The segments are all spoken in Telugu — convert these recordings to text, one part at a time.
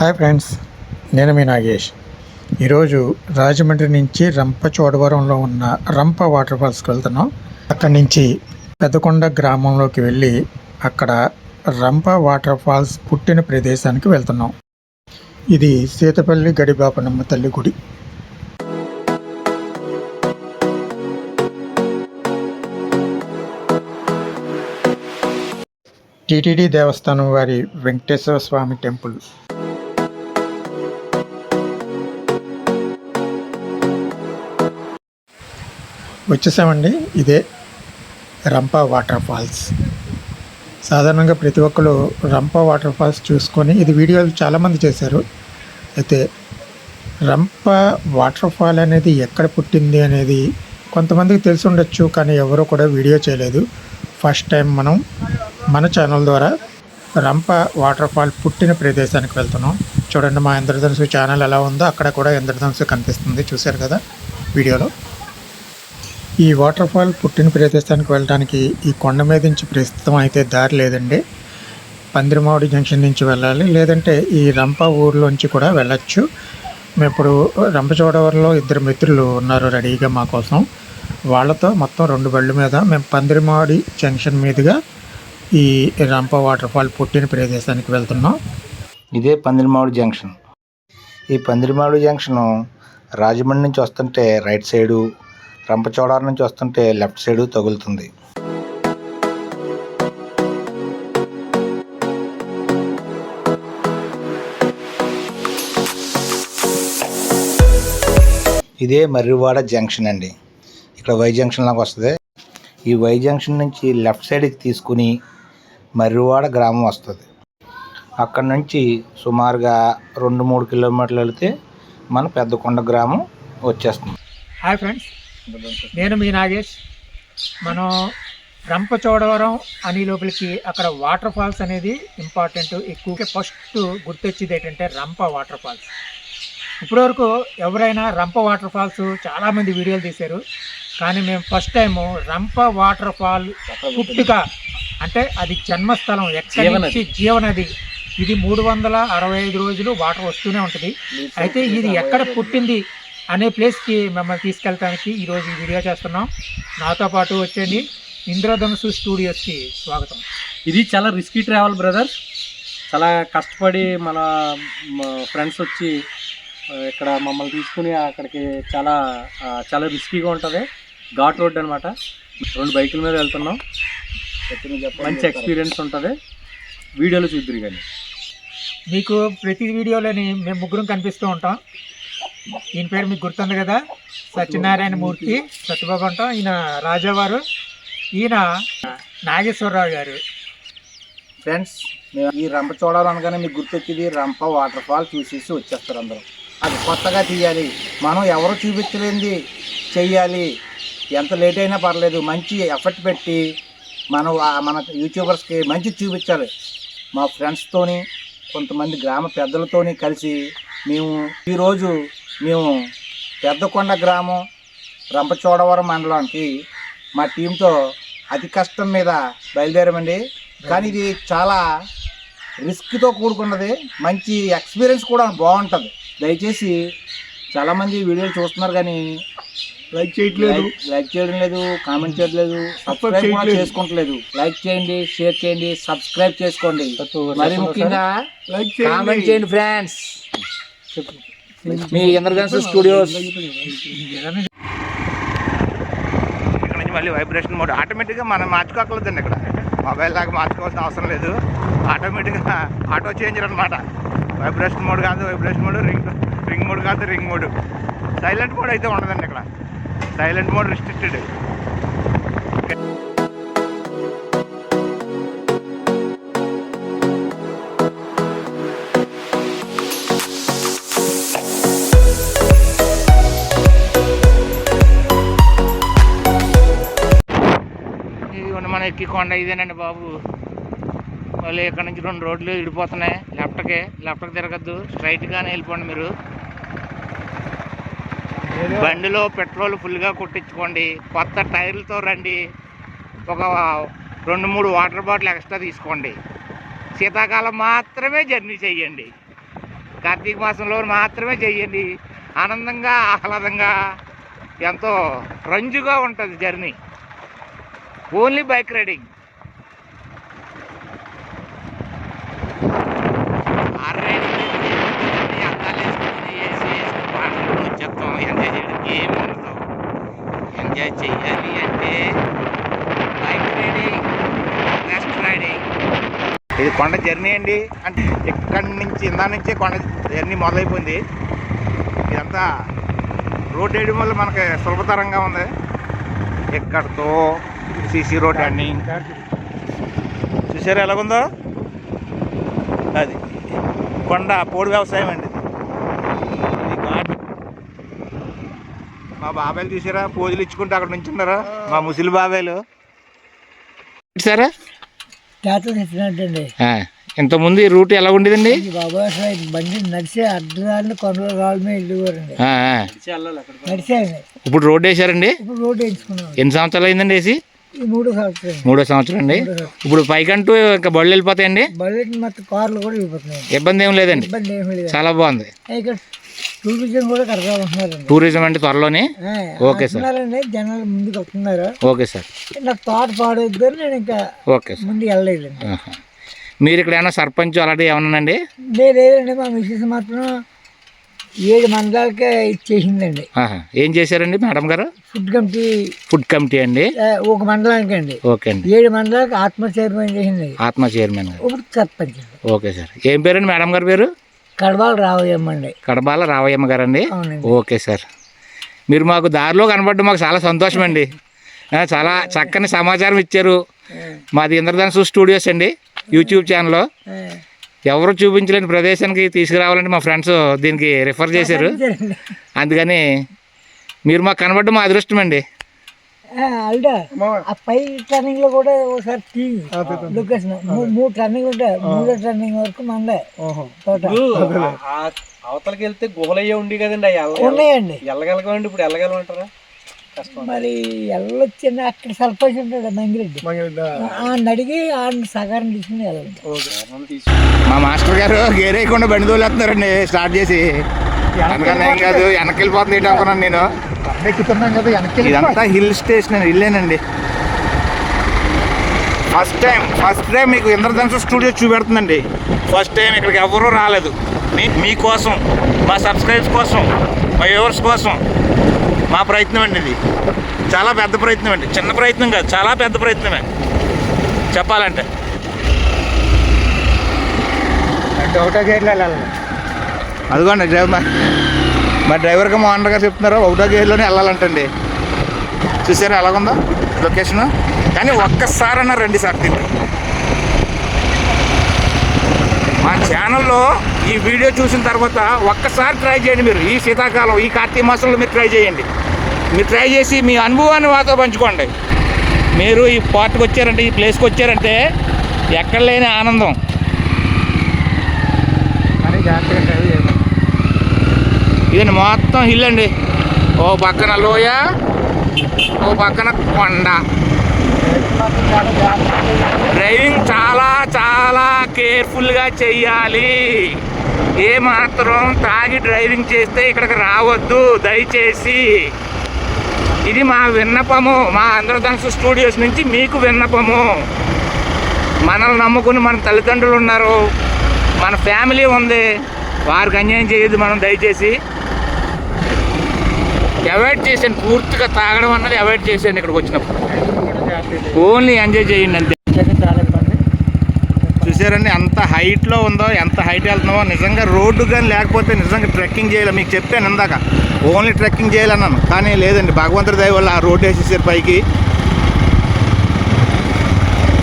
హాయ్ ఫ్రెండ్స్ నేను మీ నాగేష్. ఈరోజు రాజమండ్రి నుంచి రంపచోడవరంలో ఉన్న రంప వాటర్ ఫాల్స్కి వెళ్తున్నాం. అక్కడి నుంచి పెద్దకొండ గ్రామంలోకి వెళ్ళి అక్కడ రంప వాటర్ ఫాల్స్ పుట్టిన ప్రదేశానికి వెళ్తున్నాం. ఇది సీతపల్లి గడిబాపనమ్మ తల్లి గుడి. టిటిడి దేవస్థానం వారి వెంకటేశ్వర స్వామి టెంపుల్. వచ్చేసామండి. ఇదే రంప వాటర్ ఫాల్స్. సాధారణంగా ప్రతి ఒక్కరు రంప వాటర్ ఫాల్స్ చూసుకొని ఇది వీడియోలు చాలామంది చేశారు. అయితే రంప వాటర్ ఫాల్ అనేది ఎక్కడ పుట్టింది అనేది కొంతమందికి తెలిసి ఉండొచ్చు కానీ ఎవరూ కూడా వీడియో చేయలేదు. ఫస్ట్ టైం మనం మన ఛానల్ ద్వారా రంప వాటర్ ఫాల్ పుట్టిన ప్రదేశానికి వెళ్తున్నాం. చూడండి మా ఇంద్రధనుసు ఛానల్ ఎలా ఉందో అక్కడ కూడా ఇంద్రధనుసు కనిపిస్తుంది. చూశారు కదా వీడియోలో? ఈ వాటర్ ఫాల్ పుట్టిన ప్రదేశానికి వెళ్ళడానికి ఈ కొండ మీద నుంచి ప్రస్తుతం అయితే దారి లేదండి. పందిరిమామిడి జంక్షన్ నుంచి వెళ్ళాలి. లేదంటే ఈ రంప ఊర్లోంచి కూడా వెళ్ళచ్చు. మేము ఇప్పుడు రంపచోడవరంలో ఇద్దరు మిత్రులు ఉన్నారు రెడీగా మా కోసం. వాళ్ళతో మొత్తం రెండు బళ్ళు మీద మేము పందిరిమాడి జంక్షన్ మీదుగా ఈ రంప వాటర్ ఫాల్ పుట్టిన ప్రదేశానికి వెళ్తున్నాం. ఇదే పందిరిమావిడి జంక్షన్. ఈ పందిరిమావిడి జంక్షన్ రాజమండ్రి నుంచి వస్తుంటే రైట్ సైడు రంపచోడవరం నుంచి వస్తుంటే లెఫ్ట్ సైడ్ తగులుతుంది. ఇదే మర్రివాడ జంక్షన్ అండి. ఇక్కడ వై జంక్షన్ లాగా వస్తుంది. ఈ వై జంక్షన్ నుంచి లెఫ్ట్ సైడ్కి తీసుకుని మర్రివాడ గ్రామం వస్తుంది. అక్కడ నుంచి సుమారుగా రెండు మూడు కిలోమీటర్లు వెళితే మన పెద్దకొండ గ్రామం వచ్చేస్తుంది. Hi friends. నేను మీ నాగేష్. మనం రంపచోడవరం అని లోపలికి అక్కడ వాటర్ ఫాల్స్ అనేది ఇంపార్టెంట్. ఎక్కువ ఫస్ట్ గుర్తొచ్చేది ఏంటంటే రంప వాటర్ ఫాల్స్. ఇప్పటివరకు ఎవరైనా రంప వాటర్ ఫాల్స్ చాలామంది వీడియోలు తీశారు. కానీ మేము first time Rampa water fall పుట్టుక అంటే అది జన్మస్థలం ఎక్కడి నుంచి జీవనది. ఇది మూడు వందల అరవై ఐదు రోజులు వాటర్ వస్తూనే ఉంటుంది. అయితే ఇది ఎక్కడ పుట్టింది? అనే ప్లేస్కి మిమ్మల్ని తీసుకెళ్ళడానికి ఈరోజు ఈ వీడియో చేస్తున్నాం. నాతో పాటు వచ్చేయండి ఇంద్రధనుసు స్టూడియోస్కి స్వాగతం. ఇది చాలా రిస్కీ ట్రావెల్ బ్రదర్ చాలా కష్టపడి మన ఫ్రెండ్స్ వచ్చి ఇక్కడ మమ్మల్ని తీసుకుని అక్కడికి చాలా చాలా రిస్కీగా ఉంటుంది. ఘాట్ రోడ్ అనమాట రెండు బైకుల మీద వెళ్తున్నాం. మంచి ఎక్స్పీరియన్స్ ఉంటుంది. వీడియోలో చూద్దరు కానీ మీకు ప్రతి వీడియోలోని మేము ముగ్గురం కనిపిస్తూ ఉంటాం. ఈయన పేరు మీకు గుర్తుంది కదా? సత్యనారాయణ మూర్తి సత్యబాబు ఈయన రాజావారు ఈయన నాగేశ్వరరావు గారు. ఫ్రెండ్స్ మేము ఈ రంపచోడవరం అనగానే మీకు గుర్తొచ్చేది రంప వాటర్ ఫాల్ చూసేసి వచ్చేస్తారు అందరూ. అది కొత్తగా తీయాలి. మనం ఎవరు చూపించలేంది చెయ్యాలి. ఎంత లేట్ అయినా పర్లేదు. మంచి ఎఫర్ట్ పెట్టి మనం మన యూట్యూబర్స్కి మంచి చూపించాలి. మా ఫ్రెండ్స్తోని కొంతమంది గ్రామ పెద్దలతోని కలిసి మేము ఈరోజు మేము పెద్దకొండ గ్రామం రంపచోడవరం మండలానికి మా టీంతో అతి కష్టం మీద బయలుదేరామండి. కానీ ఇది చాలా రిస్క్తో కూడుకున్నది. మంచి ఎక్స్పీరియన్స్ కూడా బాగుంటుంది. దయచేసి చాలామంది వీడియోలు చూస్తున్నారు కానీ లైక్ చేయట్లేదు. లైక్- చేయడం లేదు కామెంట్ చేయడం లేదు సబ్స్క్రైబ్ కూడా చేసుకోవట్లేదు. లైక్ చేయండి షేర్ చేయండి సబ్స్క్రైబ్ చేసుకోండి. మరి ముఖ్యంగా లైక్ కామెంట్ చేయండి ఫ్రెండ్స్. మీ ఇంద్రధనుసు స్టూడియోస్. ఇక్కడ నుంచి మళ్ళీ వైబ్రేషన్ మోడ్ ఆటోమేటిక్గా మనం మార్చుకోకలేదండి ఇక్కడ. మొబైల్ దాకా మార్చుకోవాల్సిన అవసరం లేదు. ఆటోమేటిక్గా ఆటో చేంజర్ అనమాట వైబ్రేషన్ మోడ్ కాదు vibration mode ring ring mode కాదు రింగ్ మోడ్ సైలెంట్ మోడ్ అయితే ఉండదండి ఇక్కడ. సైలెంట్ మోడ్ రిస్ట్రిక్టెడ్ ఎక్కి కొండ ఇదేనండి బాబు. మళ్ళీ ఇక్కడ నుంచి రెండు రోడ్లు ఇడిపోతున్నాయి లెఫ్ట్కే లెఫ్ట్కి తిరగద్దు. స్ట్రైట్గానే వెళ్ళిపోండి మీరు. బండిలో పెట్రోల్ ఫుల్గా కొట్టించుకోండి. కొత్త టైర్లతో రండి. ఒక రెండు మూడు వాటర్ బాటిల్ ఎక్స్ట్రా తీసుకోండి. శీతాకాలం మాత్రమే జర్నీ చెయ్యండి. కార్తీక మాసంలో మాత్రమే చెయ్యండి. ఆనందంగా ఆహ్లాదంగా ఎంతో రంజుగా ఉంటుంది journey. Only bike riding. Car riding అంటే ఎంజాయ్ చేయడానికి ఎంజాయ్ చేయాలి అంటే బైక్ రైడింగ్ నెక్స్ట్ రైడింగ్. ఇది కొండ జర్నీ అండి. అంటే ఇక్కడి నుంచి ఇందా నుంచే కొండ జర్నీ మొదలైపోయింది. ఇదంతా రోడ్ వేయడం వల్ల మనకి సులభతరంగా ఉంది. ఇక్కడితో సీసీ రోడ్ అన్ని చూసారా ఎలాగుందో? అది. కొండ పోడు వ్యవసాయం అండి మా బాబాయ్లు చూసారా పోజులు ఇచ్చుకుంటే అక్కడ నుంచున్నారా? మా ముసలి బాబాయ్లు. సరే? తెచ్చినట్టండి ఇంతకుముందు ఈ రూట్ ఎలా ఉండేదండి? బాబా బండి నడిచి అర్ధదారిని కొండల రాళ్ళ మీద వెళ్ళేవారండి. నడిచి ఇప్పుడు రోడ్ వేసారండి ఇప్పుడు రోడ్డు వేయించుకున్నాం ఎన్ని సంవత్సరాలు అయిందండి వేసి? మూడు సంవత్సరం మూడో సంవత్సరం అండి. ఇప్పుడు పైకంటూ ఇంకా బళ్ళు వెళ్ళిపోతాయండి? కార్లు కూడా వెళ్ళిపోతున్నాయి ఇబ్బంది ఏం లేదండి. చాలా బాగుంది. టూరిజం కూడా ఉంటున్నారండి టూరిజం అంటే త్వరలోనే? Okay sir. జనాలు ముందుకు వస్తున్నారు. Okay sir. నాకు తోట పాడొద్దు అని నేను ఇంకా ఓకే సార్. ముందు వెళ్ళలేదండి. ఆహా. మీరు ఇక్కడ ఏమైనా సర్పంచ్ అలాంటివి ఏమన్నానండి నేను లేదండి మా మిస్సెస్ మాత్రం ఏడు మండలాలకే ఇచ్చేసిందండి. ఏం చేశారండి మేడం గారు? Food committee. ఫుడ్ కమిటీ అండి. ఒక మండలానికి అండి. ఓకే అండి. ఏడు మండలాలకు ఆత్మ చైర్మన్ చేసింది. ఆత్మ చైర్మన్. గారు ఇప్పుడు సర్పంచ్. అండి. Okay sir. ఏం పేరండి మేడం గారు పేరు? కడవాలు రావయ్యమ్మండి కడబాల రావయ్యమ్మ గారండి? అవునండి. Okay sir. మీరు మాకు దారిలో కనబడడం మాకు చాలా సంతోషం అండి. చాలా చక్కని సమాచారం ఇచ్చారు. మాది ఇంద్రధనుసు స్టూడియోస్ అండి. యూట్యూబ్ ఛానల్లో. ఎవరు చూపించలేని ప్రదేశానికి తీసుకురావాలని మా ఫ్రెండ్స్ దీనికి రిఫర్ చేశారు. అందుకని మీరు మాకు కనబడడం మా అదృష్టం అండి. ఆ, పై టర్నింగ్లో కూడా ఒకసారి లొకేషన్ మూడు టర్నింగ్ ఉంటాయి మూడో టర్నింగ్ వరకు మనదే తోట. అవతలకి వెళ్తే గుహలయ్యే ఉండి కదండి ఉన్నాయండి. వెళ్ళగలగమండి ఇప్పుడు వెళ్ళగలమంటారా కష్టం మరి ఎల్లొచ్చిన అక్కడ సర్పంచ్ ఉంటాడు మంగిరెడ్డి. ఆయన అడిగి ఆయన సగారం తీసుకుని వెళ్ళండి మా మాస్టర్ గారు గేరేయకుండా బండి తోలేస్తున్నారండి స్టార్ట్ చేసి. అందుకని ఏం కాదు వెనక్కి వెళ్ళిపోతుంది ఏంటి అనుకున్నాను నేను. ఎక్కుతున్నాం కదా వెనక్కి ఇదంతా హిల్ స్టేషన్ హిల్లేనండి ఫస్ట్ టైం ఫస్ట్ టైం మీకు ఇంద్రధనుసు స్టూడియో చూపెడుతుందండి. ఫస్ట్ టైం ఇక్కడికి ఎవరూ రాలేదు. మీ మీకోసం మా సబ్స్క్రైబ్స్ కోసం మా వ్యూవర్స్ కోసం మా ప్రయత్నం అండి ఇది. చాలా పెద్ద ప్రయత్నం అండి. చిన్న ప్రయత్నం కాదు చాలా పెద్ద ప్రయత్నమే. చెప్పాలంటే. అంటే ఒకటో గేర్లో వెళ్ళాలి. అదిగోండి డ్రైవర్ మా- మా డ్రైవర్గా మా ఓనర్ గారు చెప్తున్నారు ఒకటో గేర్లోనే వెళ్ళాలంటండి. చూసారా ఎలాగుందో లొకేషన్? కానీ ఒక్కసారన్నా రండి సార్ దీన్ని. మా ఛానల్లో ఈ వీడియో చూసిన తర్వాత ఒక్కసారి ట్రై చేయండి మీరు. ఈ శీతాకాలం ఈ కార్తీక మాసంలో మీరు ట్రై చేయండి. మీరు ట్రై చేసి మీ అనుభవాన్ని మాతో పంచుకోండి. మీరు ఈ పార్ట్కి వచ్చారంటే ఈ ప్లేస్కి వచ్చారంటే ఎక్కడ లేని ఆనందం. ఇదండి మొత్తం హిల్ అండి. ఓ పక్కన లోయ ఓ పక్కన కొండ. డ్రైవింగ్ చాలా చాలా కేర్ఫుల్గా చెయ్యాలి. ఏ మాత్రం తాగి డ్రైవింగ్ చేస్తే ఇక్కడికి రావద్దు దయచేసి. ఇది మా విన్నపము మా ఆంధ్రధనుసు స్టూడియోస్ నుంచి మీకు విన్నపము. మనల్ని నమ్ముకుని మన తల్లిదండ్రులు ఉన్నారు మన ఫ్యామిలీ ఉంది వారికి అన్యాయం చేయొద్దు మనం దయచేసి. అవాయిడ్ చేసాను పూర్తిగా తాగడం అన్నది అవాయిడ్ చేసాను ఇక్కడికి వచ్చినప్పుడు. ఓన్లీ ఎంజాయ్ చేయండి అంతే. చూసారండి ఎంత హైట్లో ఉందో ఎంత హైట్ వెళ్తున్నామో నిజంగా రోడ్డు కానీ లేకపోతే నిజంగా ట్రెక్కింగ్ చేయాలి. మీకు చెప్పాను ఇందాక. ఓన్లీ ట్రెక్కింగ్ చేయాలన్నాను. కానీ లేదండి భగవంతుడి దయ వల్ల ఆ రోడ్డు వేసేసారు పైకి.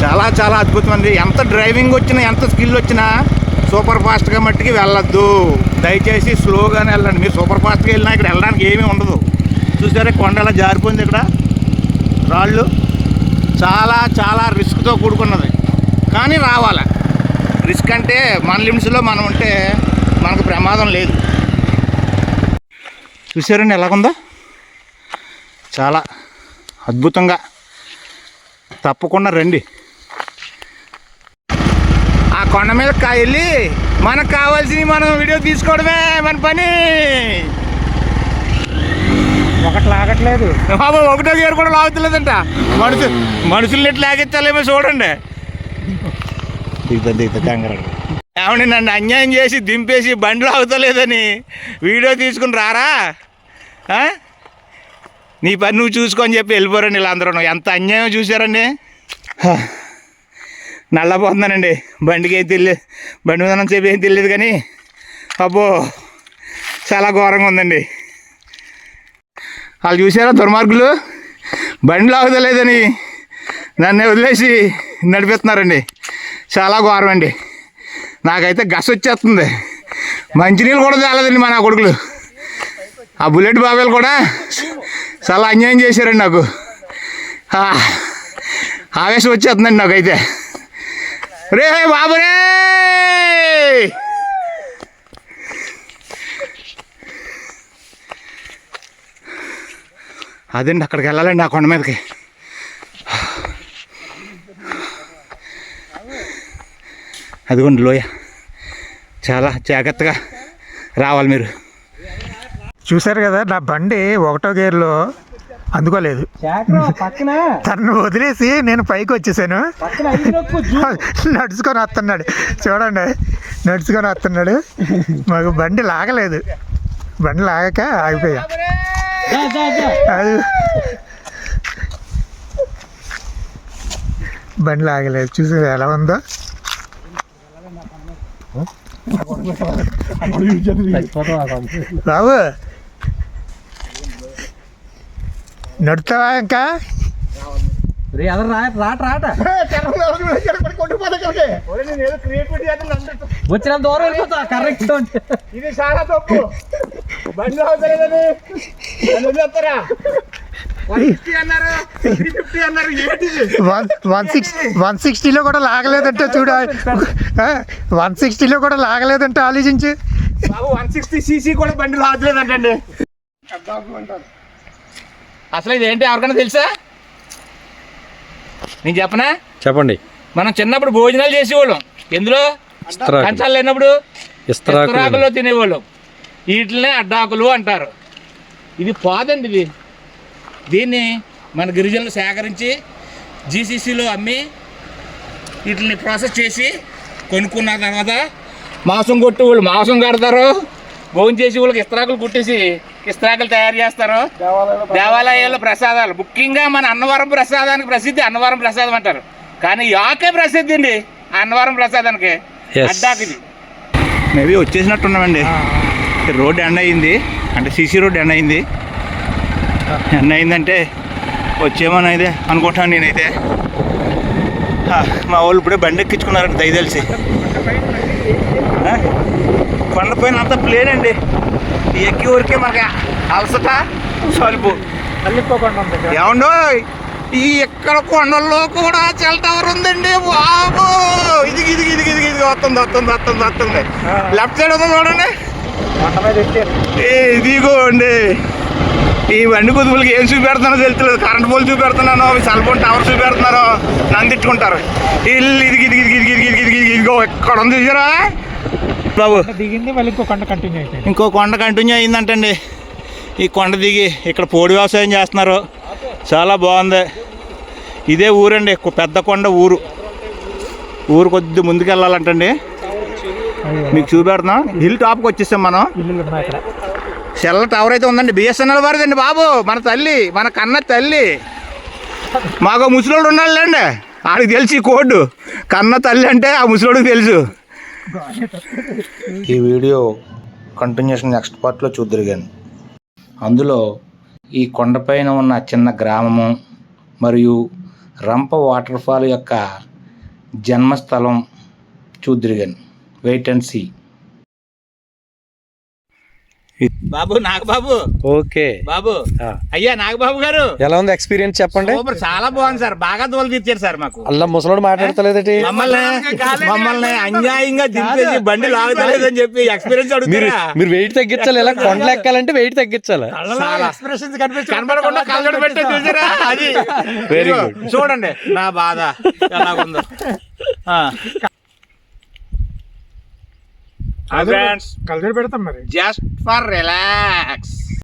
చాలా చాలా అద్భుతం అండి. ఎంత డ్రైవింగ్ వచ్చినా ఎంత స్కిల్ వచ్చినా సూపర్ ఫాస్ట్గా మట్టికి వెళ్ళొద్దు. దయచేసి స్లోగానే వెళ్ళండి. మీరు సూపర్ ఫాస్ట్గా వెళ్ళినా ఇక్కడ వెళ్ళడానికి ఏమీ ఉండదు. చూసారా కొండ ఎలా జారిపోయింది ఇక్కడ. రాళ్ళు. చాలా చాలా రిస్క్తో కూడుకున్నది. కానీ రావాలి? రిస్క్ అంటే మన లిమిట్స్లో మనం ఉంటే మనకు ప్రమాదం లేదు. చూసారండి ఎలాగుందో? చాలా అద్భుతంగా. తప్పకుండా రండి. ఆ కొండ మీద కాయలి వెళ్ళి మనకు కావాల్సినవి మనం వీడియో తీసుకోవడమే మన పని. ఒకటి లాగట్లేదు. బాబు ఒకటో గేరు కూడా లాగుతలేదంట మనుషు మనుషుల్ని ఎట్లా లాగెత్తాలేమో చూడండి. ఏమండి నన్ను అన్యాయం చేసి దింపేసి బండి లాగుతలేదని వీడియో తీసుకుని రారా? ఆ? నీ పని నువ్వు చూసుకొని చెప్పి వెళ్ళిపోరండి వీళ్ళందరూ ఎంత అన్యాయం చూసారండి హ. నల్లపోతున్నానండి బండికి ఏం తెలియదు బండి మీద చెప్పి ఏం తెలియదు కానీ అబ్బో చాలా ఘోరంగా ఉందండి. వాళ్ళు చూసారా దుర్మార్గులు? బండి లాగుతలేదని నన్ను వదిలేసి నడిపిస్తున్నారండి. చాలా ఘోరం అండి. నాకైతే గస వచ్చేస్తుంది. మంచినీళ్ళు కూడా తేలేదండి మా నా కొడుకులు. ఆ బుల్లెట్ బాబాయ్లు కూడా చాలా అన్యాయం చేశారండి నాకు. ఆవేశం వచ్చేస్తుందండి నాకైతే. రే బాబురే అదండి అక్కడికి వెళ్ళాలండి ఆ కొండ మీదకి? అదిగోండి లోయ. చాలా జాగ్రత్తగా రావాలి మీరు. చూశారు కదా నా బండి ఒకటో గేర్లో అందుకోలేదు. పక్కన. తను వదిలేసి నేను పైకి వచ్చేసాను. పక్కన ఐదు నొక్కు నడుచుకొని వస్తున్నాడు. చూడండి నడుచుకొని వస్తున్నాడు. మాకు బండి లాగలేదు. బండి లాగక ఆగిపోయా. బండి లాగలేదు చూసి ఎలా ఉందో? బాబు. నడుతావా ఇంకా? రే అదర్ రా రాట రాట. వచ్చినంత దూరం వెళ్ళిపోతా కరెక్ట్ ఇది చాలా తప్పు. బండి అవుతలేదని అన్నారు. ఫిఫ్టీ అన్నారు. ఏంటిది? వన్ వన్ సిక్స్ వన్ సిక్స్టీలో కూడా లాగలేదంటే చూడ. వన్ సిక్స్టీలో కూడా లాగలేదంటే ఆలోచించి. బాబు వన్ సిక్స్టీ సీసీ కూడా బండి లాగలేదంటండి అసలు ఇది ఏంటి ఎవరికైనా తెలుసా? నేను చెప్పనా? చెప్పండి. మనం చిన్నప్పుడు భోజనాలు చేసేవాళ్ళం. ఎందులో? కంచాలు లేనప్పుడు ఇస్తరాకులో తినేవాళ్ళం. వీటినే అడ్డాకులు అంటారు. ఇది పోదండి ఇది. దీన్ని మన గిరిజనులు సేకరించి జీసీసీలో అమ్మి వీటిని ప్రాసెస్ చేసి కొనుక్కున్న తర్వాత మాంసం కొట్టు వాళ్ళు మాంసం కడతారు. భోజనం చేసి వాళ్ళకి ఇస్తరాకులు కుట్టేసి ఇస్తరాకులు తయారు చేస్తారు. దేవాలయాల్లో ప్రసాదాలు. ముఖ్యంగా మన అన్నవరం ప్రసాదానికి ప్రసిద్ధి అన్నవరం ప్రసాదం అంటారు. కానీ యాకే ప్రసిద్ధి అండి అన్నవరం ప్రసాదానికి. అడ్డాకి ఇది. మేబీ వచ్చేసినట్టున్నామండి రోడ్ ఎండ్ అయింది. అంటే సీసీ రోడ్ ఎండ్ అయింది. ఎండ్ అయిందంటే వచ్చేమోనైతే అనుకుంటాను నేనైతే. మా వాళ్ళు ఇప్పుడే బండి ఎక్కించుకున్నారండి దయ తెలిసి ఆ? కొండపైన అంతా ప్లేన్ అండి. ఈ ఎక్కి ఊరికే మనకి అలసట సలుపు ఏమండో ఈ ఎక్కడ కొండల్లో కూడా సెల్ టవర్ ఉందండి బాబు ఇది ఇది ఇది ఇది ఇది వస్తుంది వస్తుంది వస్తుంది వస్తుంది. లెఫ్ట్ సైడ్ ఉంది చూడండి. ఇదిగోండి ఈ బండి కుదుపులకి ఏం చూపెడుతున్నారో తెలుస్తలేదు కరెంట్ పోల్ చూపెడుతున్నాను. సెల్ ఫోన్ టవర్ చూపెడుతున్నారో నన్ను తిట్టుకుంటారు. ఇల్లు ఇది ఇది ఇది ఇది ఇది ఇది ఇదిగో ఎక్కడ ఉంది చూసారా? బాబు. దిగింది మళ్ళీ ఇంకో కొండ కంటిన్యూ అయిపోయింది. ఇంకో కొండ కంటిన్యూ అయిందంటండి. ఈ కొండ దిగి ఇక్కడ పోడి వ్యవసాయం చేస్తున్నారు. చాలా బాగుంది. ఇదే ఊరండి పెద్ద కొండ ఊరు. ఊరు కొద్ది ముందుకెళ్ళాలంటండి. మీకు చూపెడుతున్నాం. హిల్ టాప్కి వచ్చేసాం మనం. సెల్ టవర్ అయితే ఉందండి. బిఎస్ఎన్ఎల్ వారిదండి బాబు. మన తల్లి మన కన్న తల్లి. మాకు ముసలోడు ఉన్నాడులేండి ఆడికి తెలిసి ఈ కోడ్ కన్న తల్లి అంటే ఆ ముసలోడికి తెలుసు. ఈ వీడియో కంటిన్యూషన్ నెక్స్ట్ పార్ట్లో చూద్దరిగాను. అందులో ఈ కొండపైన ఉన్న చిన్న గ్రామము మరియు రంప వాటర్ ఫాల్ యొక్క జన్మస్థలం చూద్దరిగాను. Wait and see Babu Nagababu. Okay. Babu అయ్యా నాగబాబు గారు. ఎలా ఉంది ఎక్స్పీరియన్స్ చెప్పండి? సూపర్ చాలా బాగుంది సార్. బాగా తోలు తీర్చారు సార్ మాకు. అల్లా ముసలోడు మాట్లాడతలేదటి? మమ్మల్ని మమ్మల్ని అన్యాయంగా దింపేసి బండి లాగుతలేదని చెప్పి ఎక్స్పీరియన్స్ మీరు అడుగుతారా? మీరు వెయిట్ తగ్గించాలి. ఎలా కొండలు ఎక్కాలంటే వెయిట్ తగ్గించాలి. కళ్ళజోడు పెట్టే చూసారా? అది. ఇదిగో, good. చూడండి నా బాధ. ఎలాగుందో. కలిసి పెడతాం మరి జస్ట్ ఫర్ రిలాక్స్